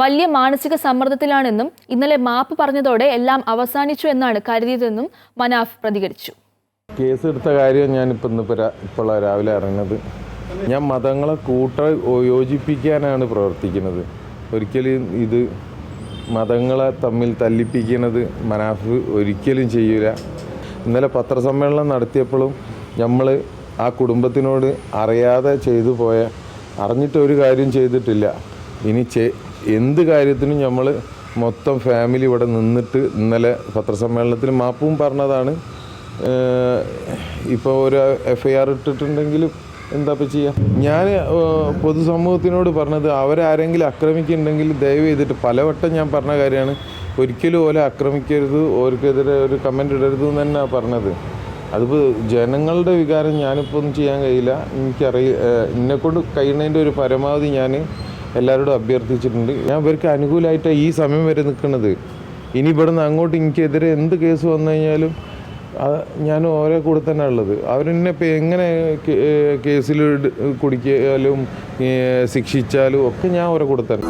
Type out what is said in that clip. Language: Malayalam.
വലിയ മാനസിക സമ്മർദ്ദത്തിലാണെന്നും ഇന്നലെ മാപ്പ് പറഞ്ഞതോടെ എല്ലാം അവസാനിച്ചു എന്നാണ് കരുതിയതെന്നും മനാഫ് പ്രതികരിച്ചു. കേസ് എടുത്ത കാര്യം ഞാനിപ്പോൾ ഇന്നിപ്പോൾ ഇപ്പോൾ രാവിലെ അറിഞ്ഞത് ഞാൻ മതങ്ങളെ കൂട്ട യോജിപ്പിക്കാനാണ് പ്രവർത്തിക്കുന്നത്. ഒരിക്കലും ഇത് മതങ്ങളെ തമ്മിൽ തല്ലിപ്പിക്കുന്നത് മനാഫ് ഒരിക്കലും ചെയ്യില്ല ഇന്നലെ പത്രസമ്മേളനം നടത്തിയപ്പോഴും നമ്മൾ ആ കുടുംബത്തിനോട് അറിയാതെ ചെയ്തു പോയ അറിഞ്ഞിട്ട് ഒരു കാര്യം ചെയ്തിട്ടില്ല. ഇനി ചെ എന്ത് കാര്യത്തിനും നമ്മൾ മൊത്തം ഫാമിലി ഇവിടെ നിന്നിട്ട് ഇന്നലെ പത്രസമ്മേളനത്തിൽ മാപ്പും പറഞ്ഞതാണ്. ഇപ്പോൾ ഒരു എഫ് ഐ ആർ ഇട്ടിട്ടുണ്ടെങ്കിലും എന്താ ഇപ്പം ചെയ്യുക ഞാൻ പൊതുസമൂഹത്തിനോട് പറഞ്ഞത് അവരാരെങ്കിലും ആക്രമിക്കുന്നുണ്ടെങ്കിൽ ദയവ് ചെയ്തിട്ട് പലവട്ടം ഞാൻ പറഞ്ഞ കാര്യമാണ്. ഒരിക്കലും ഓലെ ആക്രമിക്കരുത് ഓർക്കെതിരെ ഒരു കമന്റ് ഇടരുത് എന്ന് തന്നെയാണ് പറഞ്ഞത്. അതിപ്പോൾ ജനങ്ങളുടെ വികാരം ഞാനിപ്പോൾ ഒന്നും ചെയ്യാൻ കഴിയില്ല. എനിക്കറിയ എന്നെക്കൊണ്ട് കഴിയുന്നതിന്റെ ഒരു പരമാവധി ഞാൻ എല്ലാവരോടും അഭ്യർത്ഥിച്ചിട്ടുണ്ട്. ഞാൻ ഇവർക്ക് അനുകൂലമായിട്ടാണ് ഈ സമയം വരെ നിൽക്കുന്നത് ഇനി ഇവിടുന്ന് അങ്ങോട്ട് എനിക്കെതിരെ എന്ത് കേസ് വന്നു കഴിഞ്ഞാലും ഞാൻ ഓരോ കൂടെ തന്നെ ഉള്ളത്. അവരെന്നെ ഇപ്പം എങ്ങനെ കേസിൽ കുടിക്കാലും ശിക്ഷിച്ചാലും ഒക്കെ ഞാൻ ഓരോ കൂടെ തന്നെ.